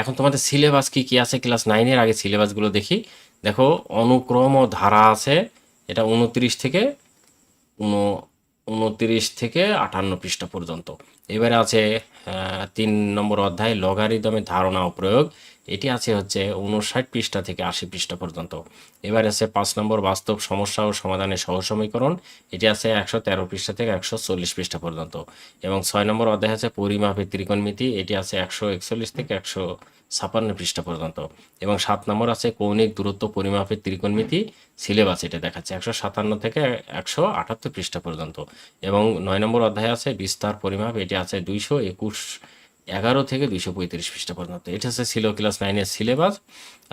এখন তোমাদের সিলেবাস কি কি আছে? ক্লাস নাইনের আগে সিলেবাসগুলো দেখি। দেখো, অনুক্রম ও ধারা আছে, এটা উনত্রিশ থেকে উন, উনত্রিশ থেকে আটান্ন পৃষ্ঠা পর্যন্ত। এবারে আছে তিন নম্বর অধ্যায় লগারিদমের ধারণা ও প্রয়োগ। এটি আছে হচ্ছে উনষাট পৃষ্ঠা থেকে আশি পৃষ্ঠা পর্যন্ত। এবার আছে পাঁচ নম্বর, বাস্তব সমস্যা ও সমাধানের সহ সমীকরণ। এটি আছে একশো তেরো পৃষ্ঠা থেকে একশো চল্লিশ পৃষ্ঠা পর্যন্ত। এবং ছয় নম্বর অধ্যায় আছে পরিমাপের ত্রিকোণমিতি। এটি আছে একশো একচল্লিশ থেকে একশো ছাপান্ন পৃষ্ঠা পর্যন্ত। এবং সাত নম্বর আছে কৌণিক দূরত্ব পরিমাপের ত্রিকোণমিতি সিলেবাস এটা দেখাচ্ছে, একশো সাতান্ন থেকে একশো আটাত্তর পৃষ্ঠা পর্যন্ত। এবং নয় নম্বর অধ্যায় আছে বিস্তার পরিমাপ। এটি আছে দুইশো একুশ, এগারো থেকে দুইশো পঁয়ত্রিশ পৃষ্ঠা পর্যন্ত। এটা হচ্ছে ছিল ক্লাস নাইনের সিলেবাস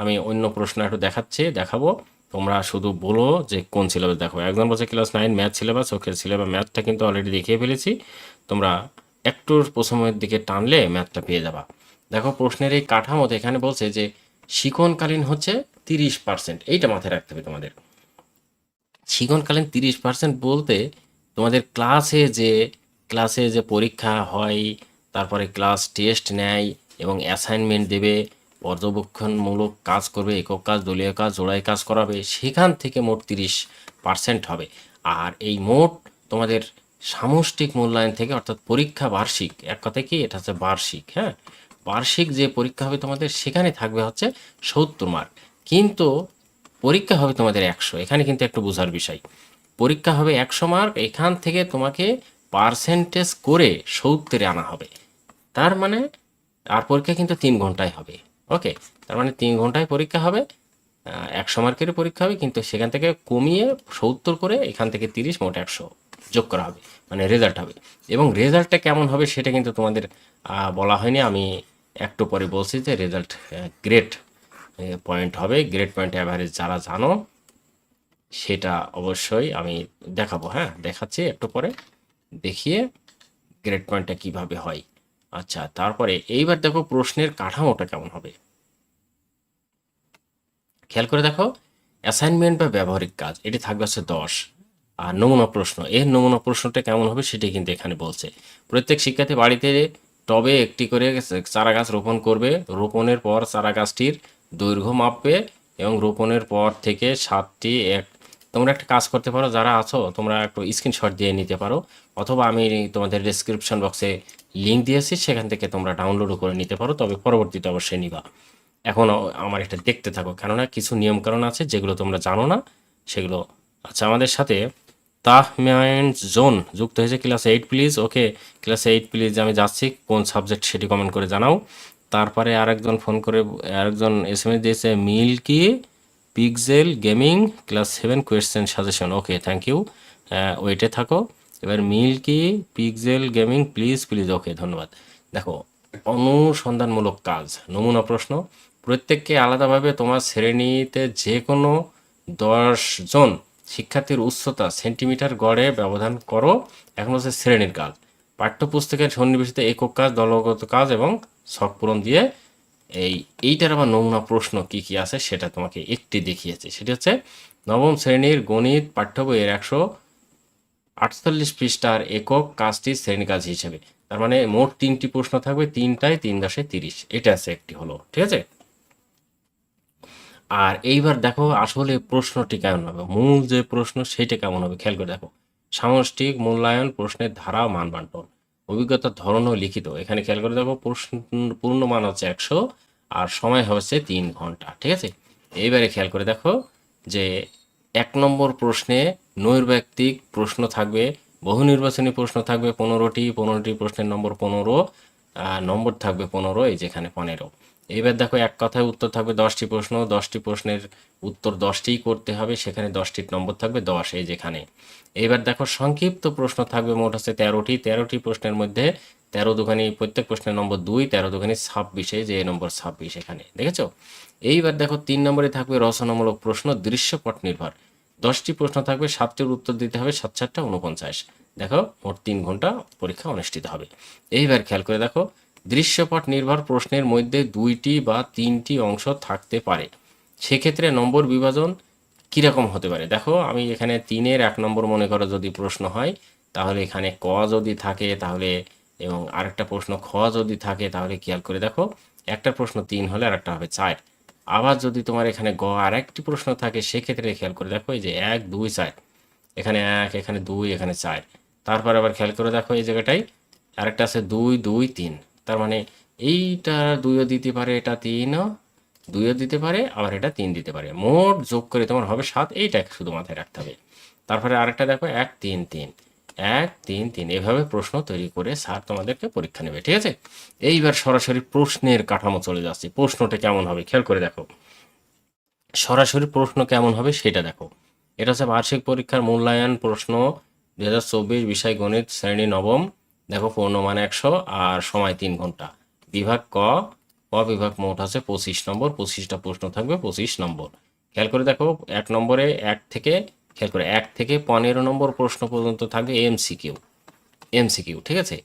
আমি অন্য প্রশ্ন একটু দেখাচ্ছি, দেখাবো। তোমরা শুধু বলো যে কোন সিলেবাস দেখো। একজন বলছে class nine math syllabus okay syllabus ম্যাথটা কিন্তু অলরেডি দেখিয়ে ফেলেছি। তোমরা একটু প্রথমের দিকে টানলে ম্যাথটা পেয়ে যাবা। দেখো প্রশ্নের এই কাঠামোতে এখানে বলছে যে শিকনকালীন হচ্ছে তিরিশ পার্সেন্ট এইটা মাথায় রাখতে হবে তোমাদের। শিকনকালীন তিরিশ পার্সেন্ট বলতে তোমাদের ক্লাসে যে ক্লাসে যে পরীক্ষা হয়, তারপরে ক্লাস টেস্ট নেয় এবং অ্যাসাইনমেন্ট দেবে, পর্যবেক্ষণমূলক কাজ করবে, একক কাজ, দলীয় কাজ জোড়াই কাজ করাবে, সেখান থেকে মোট তিরিশ পার্সেন্ট হবে। আর এই মোট তোমাদের সামষ্টিক মূল্যায়ন থেকে, অর্থাৎ পরীক্ষা বার্ষিক, এক কথায় কি? এটা হচ্ছে বার্ষিক হ্যাঁ? বার্ষিক যে পরীক্ষা হবে তোমাদের, সেখানে থাকবে হচ্ছে সত্তর মার্ক কিন্তু পরীক্ষা হবে তোমাদের একশো, এখানে কিন্তু একটু বোঝার বিষয়। পরীক্ষা হবে একশো মার্ক এখান থেকে তোমাকে পার্সেন্টেজ করে সত্তরে আনা হবে। তার মানে আর পরীক্ষা কিন্তু তিন ঘন্টায় হবে। ওকে? তার মানে তিন ঘন্টায় পরীক্ষা হবে একশো মার্কের পরীক্ষা হবে, কিন্তু সেখান থেকে কমিয়ে সত্তর করে এখান থেকে তিরিশ, মোট একশো যোগ করা হবে মানে রেজাল্ট হবে। এবং রেজাল্টটা কেমন হবে সেটা কিন্তু তোমাদের বলা হয়নি। আমি একটু পরে বলছি যে রেজাল্ট গ্রেট পয়েন্ট হবে। গ্রেট পয়েন্ট অ্যাভারেজ যারা জানো, সেটা অবশ্যই আমি দেখাবো হ্যাঁ? দেখাচ্ছি একটু পরে। দেখিয়ে গ্রেড পয়েন্টটা কীভাবে হয়? আচ্ছা তারপরে এইবার দেখো প্রশ্নের কাঠামোটা কেমন হবে? খেয়াল করে দেখো অ্যাসাইনমেন্ট বা ব্যবহারিক কাজ, এটি থাকবে হচ্ছে দশ। আর নমুনা প্রশ্ন, এর নমুনা প্রশ্নটা কেমন হবে সেটাই কিন্তু এখানে বলছে। প্রত্যেক শিক্ষার্থী বাড়িতে টবে একটি করে চারা গাছ রোপণ করবে, রোপণের পর চারা গাছটির দৈর্ঘ্য মাপবে এবং রোপণের পর থেকে সাতটি, এক তোমরা একটা কাজ করতে পারো, যারা আছো, তোমরা একটু স্ক্রিনশট দিয়ে নিতে পারো। অথবা আমি তোমাদের ডেসক্রিপশন বক্সে লিঙ্ক দিয়েছি, সেখান থেকে তোমরা ডাউনলোডও করে নিতে পারো, তবে পরবর্তীতে অবশ্যই নিবা। এখন আমার এটা দেখতে থাকো, কেননা কিছু নিয়মকানুন আছে যেগুলো তোমরা জানো না, সেগুলো আচ্ছা আমাদের সাথে। তাহমেন্ট জোন, যুক্ত হয়েছে class eight please okay class eight please আমি যাচ্ছি, কোন সাবজেক্ট সেটি কমেন্ট করে জানাও। তারপরে আরেকজন ফোন করে, আরেকজন এস এম এস দিয়েছে, milky pixel gaming class seven question suggestion okay thank you ওয়েটে থাকো। এবার milky pixel gaming please please okay ধন্যবাদ। দেখো, অনুসন্ধানমূলক কাজ, নমুনা প্রশ্ন। প্রত্যেককে আলাদাভাবে তোমার শ্রেণীতে যে কোনো দশজন শিক্ষার্থীর উচ্চতা সেন্টিমিটার গড়ে ব্যবধান করো। এখন হচ্ছে শ্রেণির কাজ। পাঠ্যপুস্তকের সন্নিবেশিত একক কাজ, দলগত কাজ এবং শখ পূরণ দিয়ে এই, এইটার আবার নমুনা প্রশ্ন কি কি আছে সেটা তোমাকে একটি দেখিয়েছে। সেটি হচ্ছে, নবম শ্রেণির গণিত পাঠ্য বইয়ের একশো আটচল্লিশ পৃষ্ঠার একক কাজটি শ্রেণি কাজ হিসেবে। তার মানে মোট তিনটি প্রশ্ন থাকবে, তিনটায় তিন দশে তিরিশ। এটা আছে একটি হলো, ঠিক আছে? আর এইবার দেখো আসলে প্রশ্নটি কেমন হবে। মূল যে প্রশ্ন সেটা কেমন হবে, খেয়াল করে দেখো। সামষ্টিক মূল্যায়ন প্রশ্নের ধারা মান বন্টন অভিজ্ঞতার ধরনও লিখিত। এখানে খেয়াল করে দেখো, প্রশ্ন পূর্ণ মান হচ্ছে একশো আর সময় হচ্ছে তিন ঘণ্টা, ঠিক আছে? এইবারে খেয়াল করে দেখো যে এক নম্বর প্রশ্নে নৈর্ব্যক্তিক প্রশ্ন থাকবে, বহু নির্বাচনী প্রশ্ন থাকবে পনেরোটি পনেরোটি প্রশ্নের নম্বর পনেরো নম্বর থাকবে পনেরো, এই যেখানে পনেরো। এইবার দেখো এক কথায় উত্তর থাকবে দশটি প্রশ্ন, দশটি প্রশ্নের উত্তর দশটিই করতে হবে, সেখানে দশটির নম্বর থাকবে দশ, এই যেখানে। এইবার দেখো সংক্ষিপ্ত প্রশ্ন থাকবে মোট হচ্ছে তেরোটি তেরোটি প্রশ্নের মধ্যে তেরো দুখানি প্রত্যেক প্রশ্নের নম্বর দুই, তেরো দুখানি ছাব্বিশে যে নম্বর ছাব্বিশ এখানে, দেখেছ? এইবার দেখো তিন নম্বরে থাকবে রচনামূলক প্রশ্ন, দৃশ্যপট নির্ভর। দশটি প্রশ্ন থাকবে, সাতটির উত্তর দিতে হবে, সাত চারটা উনপঞ্চাশ। দেখো মোট তিন ঘণ্টা পরীক্ষা অনুষ্ঠিত হবে। এইবার খেয়াল করে দেখো দৃশ্যপট নির্ভর প্রশ্নের মধ্যে দুইটি বা তিনটি অংশ থাকতে পারে। সেক্ষেত্রে নম্বর বিভাজন কীরকম হতে পারে? দেখো, আমি এখানে তিনের এক নম্বর মনে করো যদি প্রশ্ন হয়, তাহলে এখানে ক যদি থাকে, তাহলে এবং আরেকটা প্রশ্ন খ যদি থাকে, তাহলে খেয়াল করে দেখো, একটা প্রশ্ন তিন হলে আরেকটা হবে চার। আবার যদি তোমার এখানে গ আর একটি প্রশ্ন থাকে, সেক্ষেত্রে খেয়াল করে দেখো, এই যে এক, দুই, চার। এখানে এক, এখানে দুই, এখানে চার। তারপর আবার খেয়াল করে দেখো এই জায়গাটায়, আরেকটা আছে দুই দুই, তিন। তার মানে এইটা দুইও দিতে পারে, এটা তিনও, দুইও দিতে পারে, আবার এটা তিন দিতে পারে। মোট যোগ করে তোমার হবে সাত, এইটা শুধু মাথায় রাখতে হবে। তারপরে আরেকটা দেখো, এক, তিন তিন। এক, তিন তিন, এভাবে প্রশ্ন তৈরি করে স্যার তোমাদেরকে পরীক্ষা নেবে, ঠিক আছে? এইবার সরাসরি প্রশ্নের কাঠামো চলে যাচ্ছে। প্রশ্নটা কেমন হবে খেয়াল করে দেখো। সরাসরি প্রশ্ন কেমন হবে সেটা দেখো। এটা হচ্ছে বার্ষিক পরীক্ষার মূল্যায়ন প্রশ্ন দু হাজার চব্বিশ, বিষয় গণিত, শ্রেণি নবম। দেখো পূর্ণ মানে একশো আর সময় তিন ঘণ্টা। বিভাগ ক ক বিভাগ মোট আছে পঁচিশ নম্বর, পঁচিশটা প্রশ্ন থাকবে পঁচিশ নম্বর। খেয়াল করে দেখো, এক নম্বরে এক থেকে, খেয়াল করে এক থেকে পনেরো নম্বর প্রশ্ন পর্যন্ত থাকবে এমসিকিউ এমসিকিউ ঠিক আছে?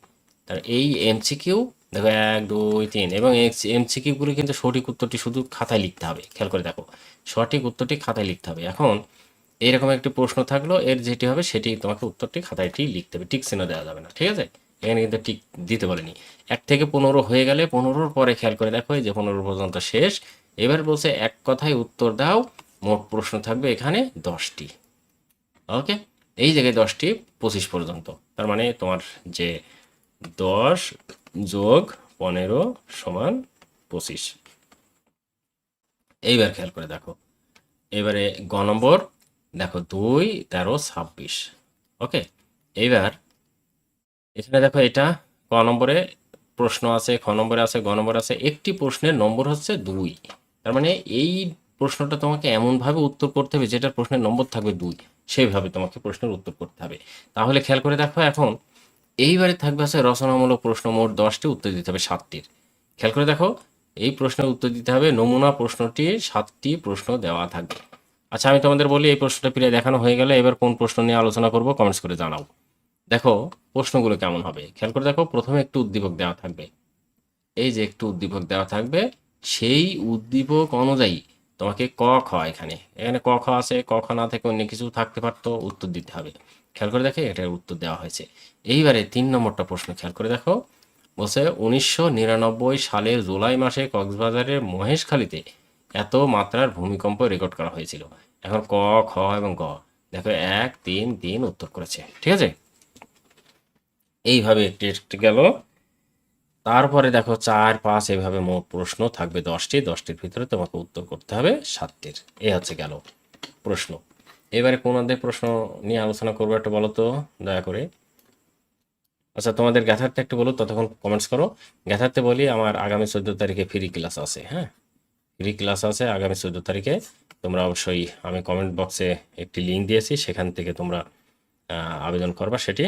তার এই এমসিকিউ দেখো এক, দুই, তিন এবং এমসিকিউগুলি কিন্তু সঠিক উত্তরটি শুধু খাতায় লিখতে হবে। খেয়াল করে দেখো, সঠিক উত্তরটি খাতায় লিখতে হবে। এখন এরকম একটি প্রশ্ন থাকল, এর যেটি হবে সেটি তোমাকে উত্তরটি খাতায়টি লিখতে হবে। ঠিক চিহ্ন দেওয়া যাবে না, ঠিক আছে? এখানে কিন্তু টিক দিতে বলেনি এক থেকে পনেরো হয়ে গেলে পনেরোর পরে খেয়াল করে দেখো যে পনেরো পর্যন্ত শেষ। এবার বলছে এক কথায় উত্তর দাও, মোট প্রশ্ন থাকবে এখানে দশটি। ওকে? এই জায়গায় দশটি, পঁচিশ পর্যন্ত। তার মানে তোমার যে দশ যোগ পনেরো সমান পঁচিশ। এইবার খেয়াল করে দেখো। এবারে গ নম্বর, দেখো দুই তেরো ছাব্বিশ। ওকে? এইবার এখানে দেখো এটা ক নম্বরে প্রশ্ন আছে, খ নম্বরে আছে, গ নম্বরে আছে। একটি প্রশ্নের নম্বর হচ্ছে দুই। তার মানে এই প্রশ্নটা তোমাকে এমনভাবে উত্তর করতে হবে যেটার প্রশ্নের নম্বর থাকবে দুই। সেইভাবে তোমাকে প্রশ্নের উত্তর করতে হবে। তাহলে খেয়াল করে দেখো এখন এইবারে থাকবে আছে রচনামূলক প্রশ্ন, মোট দশটি উত্তর দিতে হবে সাতটির। খেয়াল করে দেখো, এই প্রশ্নের উত্তর দিতে হবে, নমুনা প্রশ্নটি সাতটি প্রশ্ন দেওয়া থাকবে। আচ্ছা আমি তোমাদের বলি, এই প্রশ্নটা প্রায় দেখানো হয়ে গেলে। এবার কোন প্রশ্ন নিয়ে আলোচনা করব, কমেন্টস করে জানাও। দেখো প্রশ্নগুলো কেমন হবে? খেয়াল করে দেখো, প্রথমে একটু উদ্দীপক দেওয়া থাকবে। এই যে একটু উদ্দীপক দেওয়া থাকবে, সেই উদ্দীপক অনুযায়ী তোমাকে ক, খ এখানে। এখানে ক, খ আছে, ক, খ না থেকে অন্য কিছু থাকতে পারতো, উত্তর দিতে হবে। খেয়াল করে দেখে এটার উত্তর দেওয়া হয়েছে। এইবারে তিন নম্বরটা প্রশ্ন, খেয়াল করে দেখো। বলছে, উনিশশো নিরানব্বই সালের জুলাই মাসে কক্সবাজারের মহেশখালীতে এত মাত্রার ভূমিকম্প রেকর্ড করা হয়েছিল। এখন ক, খ এবং গ। দেখো, এক, তিন তিন উত্তর করেছে। ঠিক আছে? এইভাবে একটি একটি গেল। তারপরে দেখো চার, পাঁচ এভাবে মোট প্রশ্ন থাকবে দশটি। দশটির ভিতরে তোমাকে উত্তর করতে হবে সাতটির। এ হচ্ছে গেল প্রশ্ন। এবারে কোনাদের প্রশ্ন নিয়ে আলোচনা করব একটু বলো তো, দয়া করে। আচ্ছা তোমাদের গ্যাথার্থে একটু বলো, ততক্ষণ কমেন্টস করো। গ্যাথার্থে বলি, আমার আগামী চোদ্দ তারিখে ফ্রি ক্লাস আছে হ্যাঁ? ফ্রি ক্লাস আছে, আগামী চোদ্দ তারিখে তোমরা অবশ্যই, আমি কমেন্ট বক্সে একটি লিঙ্ক দিয়েছি, সেখান থেকে তোমরা আবেদন করবা, সেটি